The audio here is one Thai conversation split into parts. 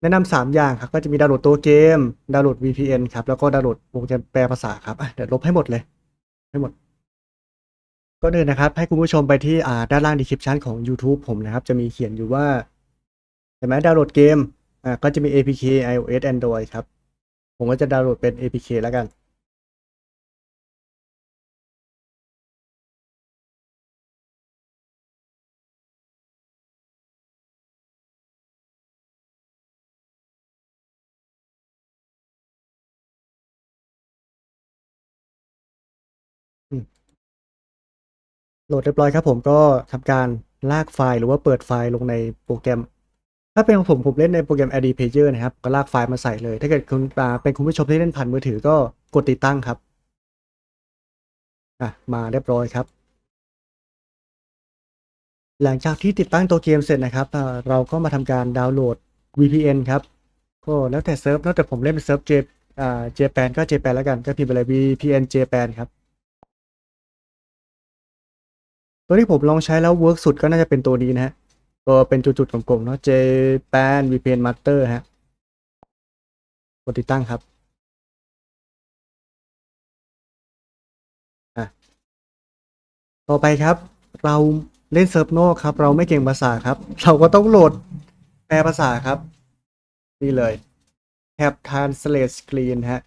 แนะนำสามอย่างครับ ก็จะมีดาวน์โหลดตัวเกม ดาวน์โหลด VPN ครับ แล้วก็ดาวน์โหลดโปรแกรมแปลภาษาครับเดี๋ยวลบให้หมดเลย ให้หมด ก็เดินนะครับ ให้คุณผู้ชมไปที่อ่าด้านล่างดีคริปชันของ YouTube ผมนะครับ จะมีเขียนอยู่ว่าเห็นไหมดาวน์โหลดเกมอ่าก็จะมี APK iOS Android ครับ ผมก็จะดาวน์โหลดเป็น APK แล้วกัน โหลดเรียบร้อยครับผมก็ทำการลากไฟล์หรือว่าเปิดไฟล์ลงในโปรแกรม ถ้าเป็นของผมผมเล่นในโปรแกรม AD Pager นะครับ ก็ลากไฟล์มาใส่เลย ถ้าเกิดคุณอ่าเป็นคุณผู้ชมที่เล่นผ่านมือถือก็กดติดตั้งครับอะมาเรียบร้อยครับ หลังจากที่ติดตั้งตัวเกมเสร็จนะครับ เราก็มาทำการดาวน์โหลด VPN ครับก็แล้วแต่เซิร์ฟแล้วแต่ผมเล่นเป็นเซิร์ฟ J อ่า Japan ก็ Japan แล้วกันก็พิมพ์ไปเลย VPN Japan ครับ ตัวที่ผมลองใช้แล้วเวิร์กสุดก็น่าจะเป็นตัวนี้นะฮะก็เป็นจุดๆกลมๆเนาะ Japan VPN Master ฮะกดติดตั้งครับต่อไปครับ เราเล่นเซิร์ฟนอกครับ เราไม่เก่งภาษาครับ เราก็ต้องโหลดแปลภาษาครับ นี่เลยแท็บ translate screen ฮะ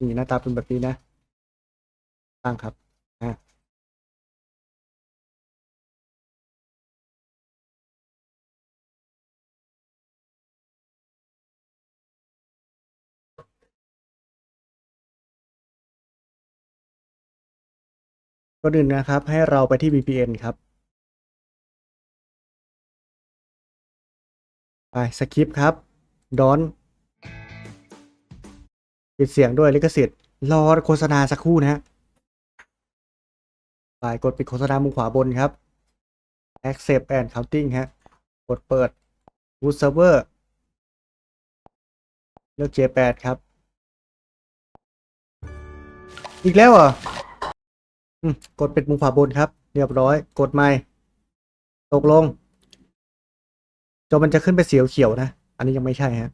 นี่หน้าตาเป็นแบบนี้นะตั้งครับ ก็ดึงนะครับ ให้เราไปที่ VPN ครับ ไปสคริปต์ครับ ดอน ปิดเสียงด้วยลิขสิทธิ์ รอโฆษณาสักครู่นะฮะไปกดปิดโฆษณามุมขวาบนครับ Accept and Counting ฮะ กดเปิด Root Server เลือก J8 ครับ อีกแล้วเหรอ กดเป็นมุมขวาบนครับ เรียบร้อย กดไม่ตกลงจอมันจะขึ้นไปเสียวเขียวนะ อันนี้ยังไม่ใช่ฮะ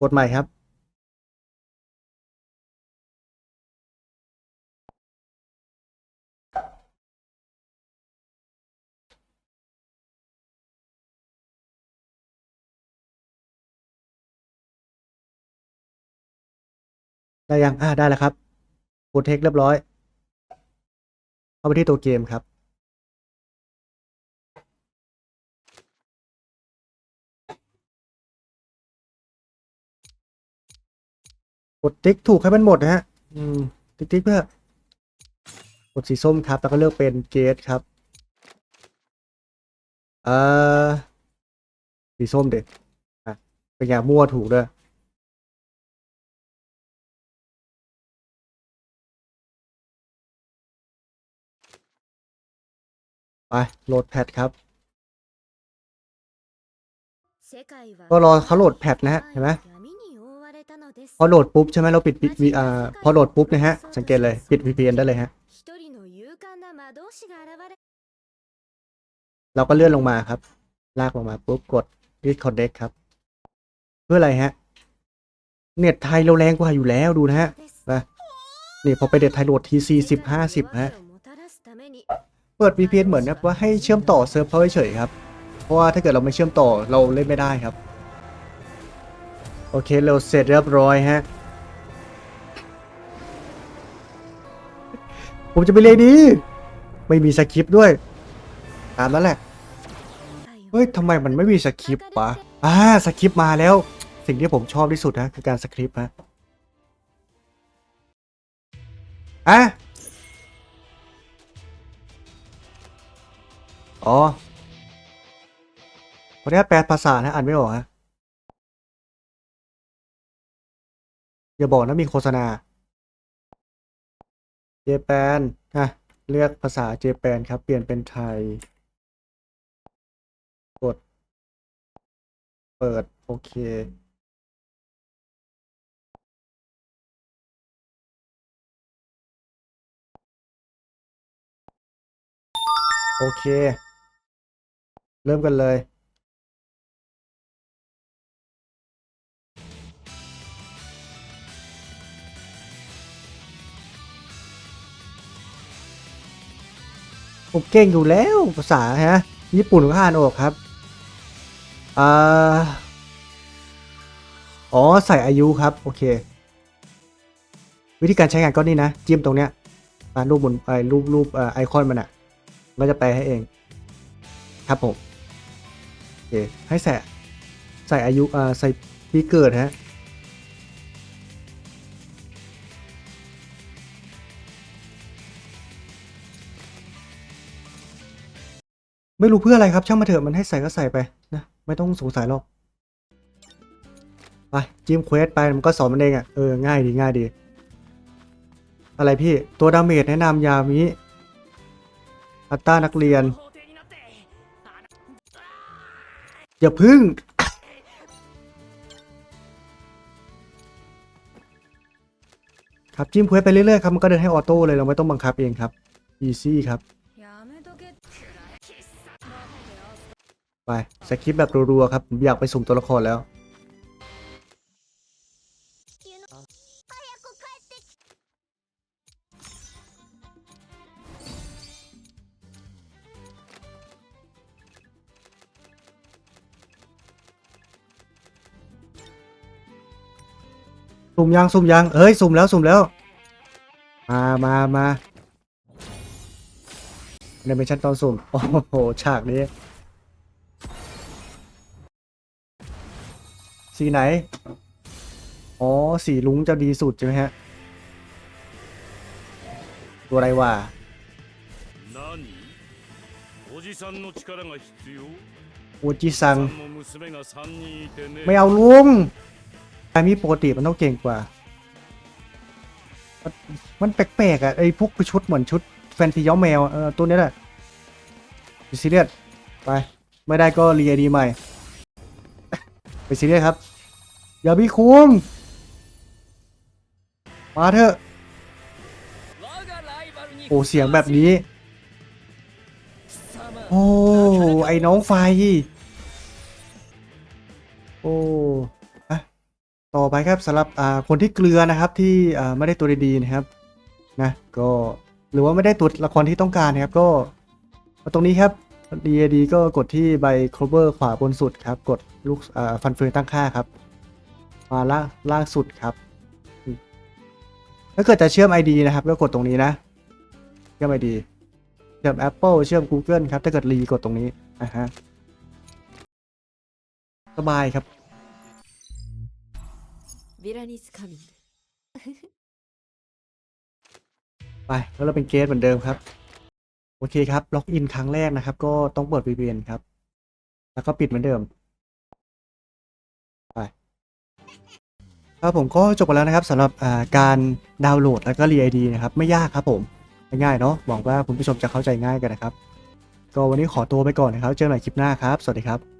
กดใหม่ครับ ได้ยัง อ่าได้แล้วครับกดเทคเรียบร้อย เข้าไปที่ตัวเกมครับ กดติ๊กถูกให้มันหมดนะฮะ อืม ติ๊กติ๊กเพื่อกดสีส้มครับ แล้วก็เลือกเป็นเกตครับ เอ่อ สีส้มเด็ดอะเป็นอย่างมั่วถูกด้วย ไปโหลดแพทครับ ก็รอเขาโหลดแพทนะฮะเห็นไหมพอโหลดปุ๊บใช่ไหมเราปิดปิดวีอ่าพอโหลดปุ๊บนะฮะ สังเกตเลยปิด VPN ได้เลยฮะ เราก็เลื่อนลงมาครับ ลากลงมาปุ๊บกด disconnect ครับ เพื่ออะไรฮะ เน็ตไทยเราแรงกว่าอยู่แล้วดูนะฮะไปนี่พอไปเน็ตไทยโหลดทีซีสิบห้าสิบฮะ เปิด VPN เหมือนนะว่าให้เชื่อมต่อเซิร์ฟเขาเฉยครับ เพราะว่าถ้าเกิดเราไม่เชื่อมต่อเราเล่นไม่ได้ครับ โอเคเราเสร็จเรียบร้อยฮะ ผมจะไปเลยดี ไม่มีสคริปต์ด้วย ตามนั้นแหละ เฮ้ยทำไมมันไม่มีสคริปต์วะอ่าสคริปต์มาแล้ว สิ่งที่ผมชอบที่สุดนะคือการสคริปต์ฮะอะ อ๋อขออนุญาตแปลภาษานะอ่านไม่ออกฮะอย่าบอกนะมีโฆษณา เจแปนนะเลือกภาษาเจแปนครับ เปลี่ยนเป็นไทย กด เปิด โอเคโอเค เริ่มกันเลย ผมเก่งอยู่แล้วภาษาฮะ ญี่ปุ่นก็อ่านออกครับอ่าอ๋อ ใส่อายุครับ โอเค วิธีการใช้งานก็นี่นะ จิ้มตรงเนี้ยรูปบนไอ้รูปรูปไอคอนมันอะมันจะแปลให้เอง ครับผม เคให้ใส่ใส่อายุอ่าใส่ปีเกิดฮะไม่รู้เพื่ออะไรครับ ช่างมาเถอะมันให้ใส่ก็ใส่ไปนะ ไม่ต้องสงสัยหรอกไปจิ้มเควสไปมันก็สอนมันเองอะ่ะเออง่ายดีง่ายดี อะไรพี่ตัวดาเมจแนะนำยามิอัตตานักเรียน อย่าพึ่ง ครับจิ้มเพื่อไปเรื่อยๆครับมันก็เดินให้ออโต้เลยเราไม่ต้องบังคับเองครับอีซี่ครับ ไปสคริปแบบรัวๆครับ อยากไปสุ่มตัวละครแล้ว สุ่มยังสุ่มยังเอ้ยสุ่มแล้วสุ่มแล้ว มามามาเนเป็นชั้นตอนสุ่ม โอ้โห ฉากนี้ สีไหน อ๋อ สีลุงจะดีสุดใช่ไหมฮะ ตัวอะไรวะโอจิซัง ไม่เอาลุง ไอมีปกติมันต้องเก่งกว่า มันแปลกๆอะไอพวกชุดเหมือนชุดแฟนซีย้อมแมวเออตัวนี้แหละซีเรียสไป ไม่ได้ก็รีไอดีใหม่ ไปซีเรียสครับ อย่าพี่คุมมาเถอะโอ้เสียงแบบนี้ โอ้ไอ้น้องไฟ โอ้ ต่อไปครับสำหรับคนที่เกลือนะครับที่ไม่ได้ตัวดีๆนะครับนะก็หรือว่าไม่ได้ตัวละครที่ต้องการนะครับก็มาตรงนี้ครับ DAD ก็กดที่ใบ cover ขวาบนสุดครับ กดลูกฟันเฟืองตั้งค่าครับมาล่างล่างสุดครับถ้าเกิดจะเชื่อม ID นะครับก็กดตรงนี้นะ เชื่อม ID เชื่อม Apple เชื่อม Google ครับถ้าเกิดรีกดตรงนี้อะฮะสบายครับ วิลานิสคัมิงไปแล้วเราเป็นเกสเหมือนเดิมครับ โอเคครับ ล็อกอินครั้งแรกนะครับ ก็ต้องเปิด VPN ครับ แล้วก็ปิดเหมือนเดิมไปครับผมก็จบไปแล้วนะครับสำหรับการดาวน์โหลดแล้วก็รีไอดีนะครับ ไม่ยากครับผม ง่ายเนาะหวังว่าคุณผู้ชมจะเข้าใจง่ายกันนะครับ ก็วันนี้ขอตัวไปก่อนนะครับ เจอกันใหม่คลิปหน้าครับ สวัสดีครับ